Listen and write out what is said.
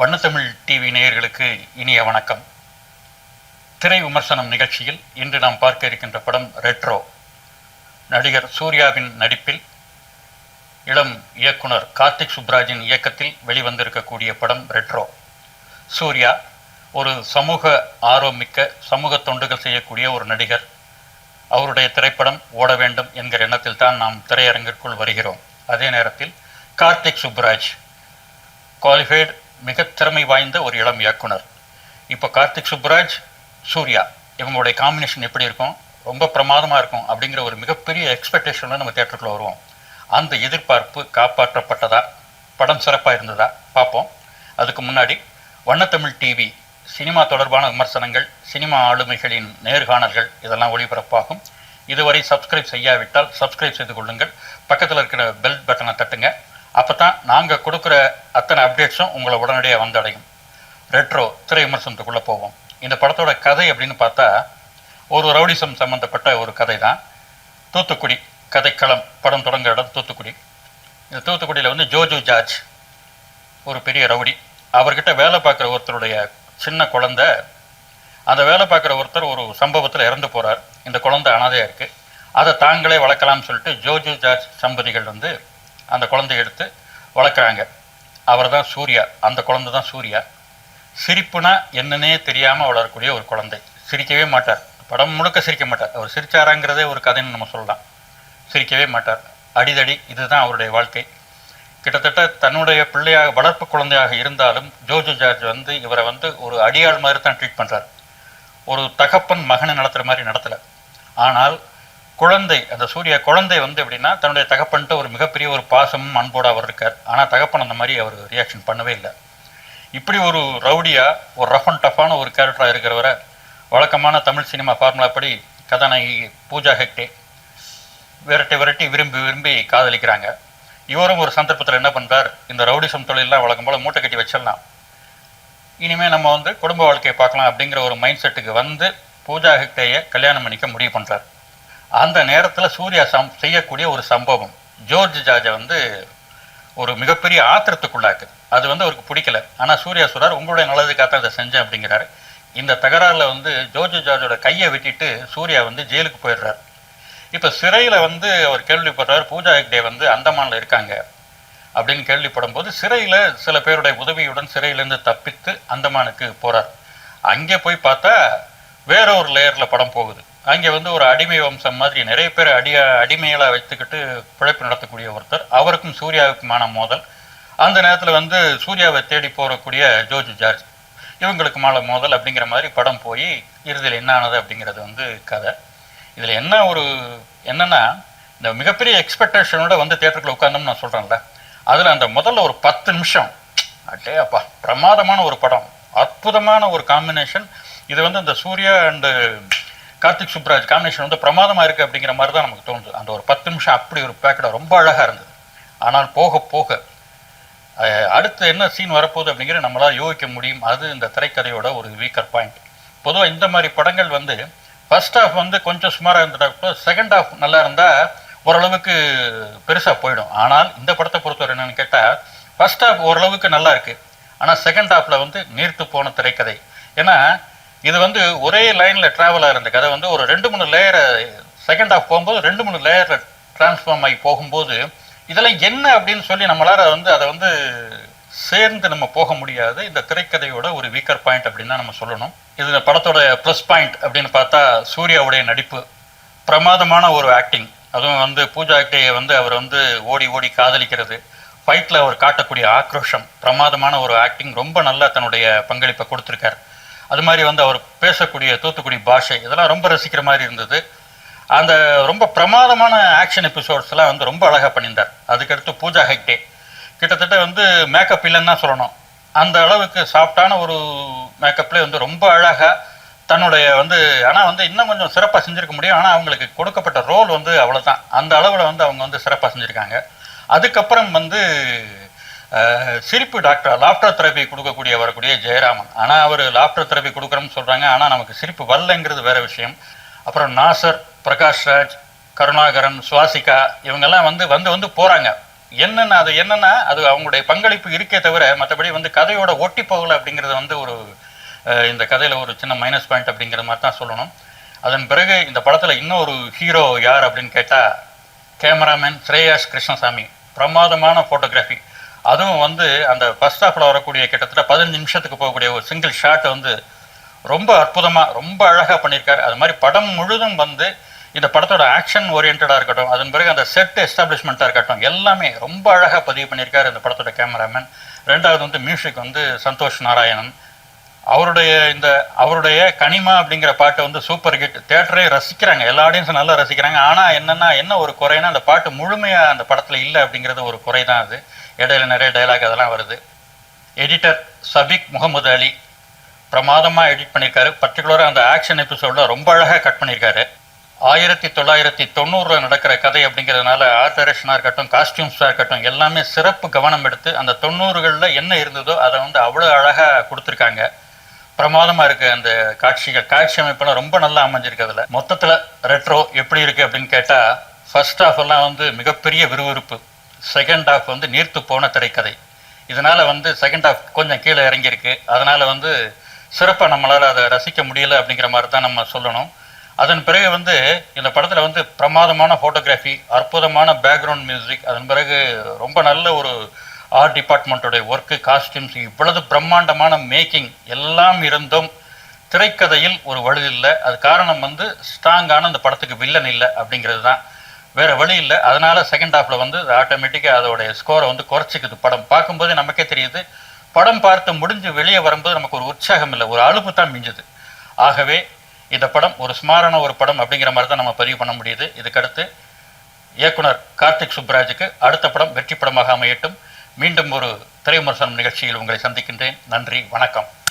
வண்ணத்தமிழ் TV நேயர்களுக்கு இனிய வணக்கம். திரை விமர்சனம் நிகழ்ச்சியில் இன்று நாம் பார்க்க இருக்கின்ற படம் ரெட்ரோ நடிகர் சூர்யாவின் நடிப்பில் இளம் இயக்குனர் கார்த்திக் சுப்ராஜின் இயக்கத்தில் வெளிவந்திருக்கக்கூடிய படம் ரெட்ரோ சூர்யா ஒரு சமூக ஆர்வமிக்க சமூக தொண்டுகள் செய்யக்கூடிய ஒரு நடிகர். அவருடைய திரைப்படம் ஓட வேண்டும் என்கிற எண்ணத்தில் தான் நாம் திரையரங்கிற்குள் வருகிறோம். அதே நேரத்தில் கார்த்திக் சுப்ராஜ் குவாலிஃபைடு மிக திறமை வாய்ந்த ஒரு இளம் இயக்குனர். இப்போ கார்த்திக் சுப்ராஜ் சூர்யா இவங்களுடைய காம்பினேஷன் எப்படி இருக்கும்? ரொம்ப பிரமாதமாக இருக்கும் அப்படிங்கிற ஒரு மிகப்பெரிய எக்ஸ்பெக்டேஷனில் நம்ம தேட்டருக்குள்ளே வருவோம். அந்த எதிர்பார்ப்பு காப்பாற்றப்பட்டதா? படம் சிறப்பாக இருந்ததா? பார்ப்போம். அதுக்கு முன்னாடி வண்ணத்தமிழ் டிவி சினிமா தொடர்பான விமர்சனங்கள் சினிமா ஆளுமைகளின் நேர்காணல்கள் இதெல்லாம் ஒளிபரப்பாகும். இதுவரை சப்ஸ்கிரைப் செய்யாவிட்டால் சப்ஸ்கிரைப் செய்து கொள்ளுங்கள். பக்கத்தில் இருக்கிற பெல் பட்டனை தட்டுங்க. அப்போ தான் நாங்கள் கொடுக்குற அத்தனை அப்டேட்ஸும் உங்களை உடனடியாக வந்தடையும் ரெட்ரோ திரை விமர்சனத்துக்குள்ளே போவோம். இந்த படத்தோட கதை அப்படின்னு பார்த்தா ஒரு ரவுடிசம் சம்மந்தப்பட்ட ஒரு கதை தான் தூத்துக்குடி கதைக்களம் படம் தொடங்குற இடம் தூத்துக்குடி. இந்த தூத்துக்குடியில் வந்து ஜோஜு ஜார்ஜ் ஒரு பெரிய ரவுடி. அவர்கிட்ட வேலை பார்க்குற ஒருத்தருடைய சின்ன குழந்த அந்த வேலை பார்க்குற ஒருத்தர் ஒரு சம்பவத்தில் இறந்து போகிறார் இந்த குழந்தை அனாதையாக இருக்குது அதை தாங்களே வளர்க்கலாம்னு சொல்லிட்டு ஜோஜு ஜார்ஜ் சம்பதிகள் வந்து அந்த குழந்தைய எடுத்து வளர்க்குறாங்க. அவர் தான் சூர்யா. அந்த குழந்தை தான் சூர்யா. சிரிப்புனா என்னன்னே தெரியாமல் வளரக்கூடிய ஒரு குழந்தை. சிரிக்கவே மாட்டார். படம் முழுக்க சிரிக்க மாட்டார். அவர் சிரிச்சாராங்கிறதே ஒரு கதைன்னு நம்ம சொல்லலாம். சிரிக்கவே மாட்டார். அடிதடி இதுதான் அவருடைய வாழ்க்கை. கிட்டத்தட்ட தன்னுடைய பிள்ளையாக வளர்ப்பு குழந்தையாக இருந்தாலும் ஜோஜு ஜார்ஜ் வந்து இவரை வந்து ஒரு அடியாள் மாதிரி தான் ட்ரீட் பண்ணுறார் ஒரு தகப்பன் மகனை நடத்துகிற மாதிரி நடத்தலை. ஆனால் குழந்தை அந்த சூரிய குழந்தை வந்து எப்படின்னா தன்னுடைய தகப்பன்ட்டு ஒரு மிகப்பெரிய ஒரு பாசமும் அன்போடு அவர் இருக்கார். ஆனால் தகப்பன் அந்த மாதிரி அவர் ரியாக்ஷன் பண்ணவே இல்லை. இப்படி ஒரு ரவுடியாக ஒரு ரஃப் அண்ட் டஃப்பான ஒரு கேரக்டராக இருக்கிறவரை வழக்கமான தமிழ் சினிமா ஃபார்முலா படி கதாநாயகி பூஜா ஹெக்டே விரட்டி விரட்டி விரும்பி விரும்பி காதலிக்கிறாங்க. இவரும் ஒரு சந்தர்ப்பத்தில் என்ன பண்ணுறார் இந்த ரவுடிசம் தொழிலெலாம் வழக்கம் போல் மூட்டை கட்டி வச்சிடலாம். இனிமேல் நம்ம வந்து குடும்ப வாழ்க்கையை பார்க்கலாம் அப்படிங்கிற ஒரு மைண்ட் செட்டுக்கு வந்து பூஜா ஹெக்டேயை கல்யாணம் பண்ணிக்க முடிவு பண்ணுறார் அந்த நேரத்தில் சூர்யா சம் செய்யக்கூடிய ஒரு சம்பவம். ஜோர்ஜ் ஜார்ஜை வந்து ஒரு மிகப்பெரிய ஆத்திரத்துக்குள்ளாக்குது அது வந்து அவருக்கு பிடிக்கல. ஆனால் சூர்யா சொல்கிறார் உங்களுடைய நல்லதுக்காக அதை செஞ்சேன் அப்படிங்கிறாரு. இந்த தகராறில் வந்து ஜோர்ஜ் ஜார்ஜோட கையை வெட்டிட்டு சூர்யா வந்து ஜெயிலுக்கு போயிடுறார். இப்போ சிறையில் வந்து அவர் கேள்விப்படுறார் பூஜா ஹெக்டே வந்து அந்தமானில் இருக்காங்க அப்படின்னு கேள்விப்படும் போது சிறையில் சில பேருடைய உதவியுடன் சிறையிலேருந்து தப்பித்து அந்தமானுக்கு போகிறார் அங்கே போய் பார்த்தா வேற ஒரு லேயரில் படம் போகுது. அங்கே வந்து ஒரு அடிமை வம்சம் மாதிரி நிறைய பேர் அடிய அடிமைகளாக வைத்துக்கிட்டு பிழைப்பு நடத்தக்கூடிய ஒருத்தர். அவருக்கும் சூர்யாவுக்குமான மோதல். அந்த நேரத்தில் வந்து சூர்யாவை தேடி போகக்கூடிய ஜோர்ஜ் ஜார்ஜ். இவங்களுக்குமான மோதல் அப்படிங்கிற மாதிரி படம் போய் இறுதியில் என்ன ஆனது அப்படிங்கிறது வந்து கதை. இதில் என்ன ஒரு என்னென்னா இந்த மிகப்பெரிய எக்ஸ்பெக்டேஷனோட வந்து தேட்டருக்குள்ள உட்காந்தோம்னு நான் சொல்கிறேன்ல அதில் அந்த முதல்ல ஒரு பத்து நிமிஷம் அட்டே அப்பா பிரமாதமான ஒரு படம். அற்புதமான ஒரு காம்பினேஷன் இது வந்து இந்த சூர்யா அண்டு கார்த்திக் சுப்ராஜ் காம்பினேஷன் வந்து பிரமாதமாக இருக்குது அப்படிங்கிற மாதிரி தான் நமக்கு தோணுது. அந்த ஒரு பத்து நிமிஷம் அப்படி ஒரு பேக்கெட் ரொம்ப அழகாக இருந்தது. ஆனால் போக போக அடுத்து என்ன சீன் வரப்போகுது அப்படிங்கிற நம்மளால் யோகிக்க முடியும். அது இந்த திரைக்கதையோட ஒரு வீக்கர் பாயிண்ட் பொதுவாக இந்த மாதிரி படங்கள் வந்து ஃபர்ஸ்ட் ஹாஃப் வந்து கொஞ்சம் சுமாராக இருந்துட்டா கூட செகண்ட் ஹாஃப் நல்லா இருந்தால் ஓரளவுக்கு பெருசாக போயிடும். ஆனால் இந்த படத்தை பொறுத்தவரை என்னென்னு கேட்டால் ஃபர்ஸ்ட் ஹாஃப் ஓரளவுக்கு நல்லா இருக்கு. ஆனால் செகண்ட் ஹாஃபில் வந்து நீர்த்து போன திரைக்கதை. ஏன்னா இது வந்து ஒரே லைனில் ட்ராவல் இருந்த கதை வந்து ஒரு ரெண்டு மூணு லேயரை செகண்ட் ஆஃப் போகும்போது ரெண்டு மூணு லேயரில் டிரான்ஸ்ஃபார்ம் ஆகி போகும்போது இதெல்லாம் என்ன அப்படின்னு சொல்லி நம்மளால வந்து அதை வந்து சேர்ந்து நம்ம போக முடியாது. இந்த திரைக்கதையோட ஒரு வீக்கர் பாயிண்ட் அப்படின்னு தான் நம்ம சொல்லணும். இது படத்தோட ப்ளஸ் பாயிண்ட் அப்படின்னு பார்த்தா சூர்யாவுடைய நடிப்பு. பிரமாதமான ஒரு ஆக்டிங் அதுவும் வந்து பூஜா ஆக்டேயை வந்து அவர் வந்து ஓடி ஓடி காதலிக்கிறது. ஃபைட்டில் அவர் காட்டக்கூடிய ஆக்ரோஷம் பிரமாதமான ஒரு ஆக்டிங் ரொம்ப நல்லா தன்னுடைய பங்களிப்பை கொடுத்துருக்கார். அது மாதிரி வந்து அவர் பேசக்கூடிய தூத்துக்குடி பாஷை இதெல்லாம் ரொம்ப ரசிக்கிற மாதிரி இருந்தது. அந்த ரொம்ப பிரமாதமான ஆக்ஷன் எபிசோட்ஸ்லாம் வந்து ரொம்ப அழகாக பண்ணியிருந்தார். அதுக்கடுத்து பூஜா ஹெக்டே. கிட்டத்தட்ட வந்து மேக்கப் இல்லைன்னு தான் சொல்லணும். அந்த அளவுக்கு சாஃப்டான ஒரு மேக்கப்லேயே வந்து ரொம்ப அழகாக தன்னுடைய வந்து ஆனால் வந்து இன்னும் கொஞ்சம் சிறப்பாக செஞ்சுருக்க முடியும். ஆனால் அவங்களுக்கு கொடுக்கப்பட்ட ரோல் வந்து அவ்வளோதான் அந்த அளவில் வந்து அவங்க வந்து சிறப்பாக செஞ்சுருக்காங்க. அதுக்கப்புறம் வந்து சிரிப்பு டாக்டர்? லாப்டர் தெரப்பி கொடுக்கக்கூடிய வரக்கூடிய ஜெயராமன். ஆனால் அவர் லாஃப்டர் தெரப்பி கொடுக்குறோம்னு சொல்கிறாங்க ஆனால் நமக்கு சிரிப்பு வரலைங்கிறது வேற விஷயம். அப்புறம் நாசர் பிரகாஷ் ராஜ் கருணாகரன் சுவாசிகா இவங்கெல்லாம் வந்து வந்து வந்து போகிறாங்க என்னென்ன அது என்னென்னா அது அவங்களுடைய பங்களிப்பு இருக்கே தவிர மற்றபடி வந்து கதையோட ஒட்டி போகலை அப்படிங்கிறது வந்து ஒரு இந்த கதையில் ஒரு சின்ன மைனஸ் பாயிண்ட் அப்படிங்கிற மாதிரி தான் சொல்லணும். அதன் பிறகு இந்த படத்தில் இன்னொரு ஹீரோ யார் அப்படின்னு கேட்டால் கேமராமேன் ஸ்ரேயாஸ் கிருஷ்ணசாமி. பிரமாதமான ஃபோட்டோகிராஃபி அதுவும் வந்து அந்த ஃபர்ஸ்ட் ஹாஃபில் வரக்கூடிய கிட்டத்தட்ட பதினஞ்சு நிமிஷத்துக்கு போகக்கூடிய ஒரு சிங்கிள் ஷாட் வந்து ரொம்ப அற்புதமாக ரொம்ப அழகாக பண்ணியிருக்காரு. அது மாதிரி படம் முழுதும் வந்து இந்த படத்தோட ஆக்ஷன் ஓரியன்டாக இருக்கட்டும் அதன் பிறகு அந்த செட் எஸ்டாப்ளிஷ்மெண்ட்டாக இருக்கட்டும் எல்லாமே ரொம்ப அழகாக பதிவு பண்ணியிருக்காரு இந்த படத்தோட கேமராமேன் ரெண்டாவது வந்து மியூசிக் வந்து சந்தோஷ் நாராயணன். அவருடைய இந்த அவருடைய கனிமா அப்படிங்கிற பாட்டை வந்து சூப்பர் ஹிட் தேட்டரே ரசிக்கிறாங்க. எல்லா ஆடியன்ஸும் நல்லா ரசிக்கிறாங்க. ஆனால் என்னென்னா என்ன ஒரு குறைனா அந்த பாட்டு முழுமையாக அந்த படத்தில் இல்லை அப்படிங்கிறது ஒரு குறை தான் அது. இடையில நிறைய டைலாக் அதெல்லாம் வருது. எடிட்டர் சபிக் முகமது அலி பிரமாதமாக எடிட் பண்ணியிருக்காரு. பர்டிகுலராக அந்த ஆக்ஷன் எபிசோடில் ரொம்ப அழகாக கட் பண்ணியிருக்காரு. ஆயிரத்தி தொள்ளாயிரத்தி தொண்ணூறில் நடக்கிற கதை அப்படிங்கிறதுனால ஆர்ட் டைரக்ஷனாக இருக்கட்டும் காஸ்டியூம்ஸாக இருக்கட்டும் எல்லாமே சிறப்பு கவனம் எடுத்து அந்த தொண்ணூறுகளில் என்ன இருந்ததோ அதை வந்து அவ்வளோ அழகாக கொடுத்துருக்காங்க. பிரமாதமாக இருக்குது அந்த காட்சிகள். காட்சி அமைப்பெல்லாம் ரொம்ப நல்லா அமைஞ்சிருக்கு அதில். மொத்தத்தில் ரெட்ரோ எப்படி இருக்குது அப்படின்னு கேட்டால் ஃபர்ஸ்ட் ஆஃப் எல்லாம் வந்து மிகப்பெரிய விறுவிறுப்பு. செகண்ட் ஆஃப் வந்து நீர்த்து போன திரைக்கதை. இதனால் வந்து செகண்ட் ஆஃப் கொஞ்சம் கீழே இறங்கியிருக்கு. அதனால் வந்து சிறப்பாக நம்மளால் அதை ரசிக்க முடியல அப்படிங்கிற மாதிரி தான் நம்ம சொல்லணும். அதன் பிறகு வந்து இந்த படத்தில் வந்து பிரமாதமான ஃபோட்டோகிராஃபி அற்புதமான பேக்ரவுண்ட் மியூசிக் அதன் பிறகு ரொம்ப நல்ல ஒரு ஆர்ட் டிபார்ட்மெண்ட்டோடைய ஒர்க்கு காஸ்டியூம்ஸ் இவ்வளவு பிரம்மாண்டமான மேக்கிங் எல்லாம் இருந்தும் திரைக்கதையில் ஒரு வலு இல்லை. அது காரணம் வந்து ஸ்ட்ராங்கான அந்த படத்துக்கு வில்லன் இல்லை அப்படிங்கிறது தான். வேற வழி இல்லை. அதனால செகண்ட் ஹாஃப்ல வந்து ஆட்டோமேட்டிக்காக அதோடைய ஸ்கோரை வந்து குறைச்சிக்குது. படம் பார்க்கும்போதே நமக்கே தெரியுது. படம் பார்த்து முடிஞ்சு வெளியே வரும்போது நமக்கு ஒரு உற்சாகம் இல்லை. ஒரு அலுப்பு தான் மிஞ்சுது. ஆகவே இந்த படம் ஒரு ஸ்மாரான ஒரு படம் அப்படிங்கிற மாதிரி தான் நம்ம பதிவு பண்ண முடியுது. இதுக்கடுத்து இயக்குனர் கார்த்திக் சுப்ராஜுக்கு அடுத்த படம் வெற்றி படமாக அமையட்டும். மீண்டும் ஒரு திரை நிகழ்ச்சியில் உங்களை சந்திக்கின்றேன். நன்றி. வணக்கம்.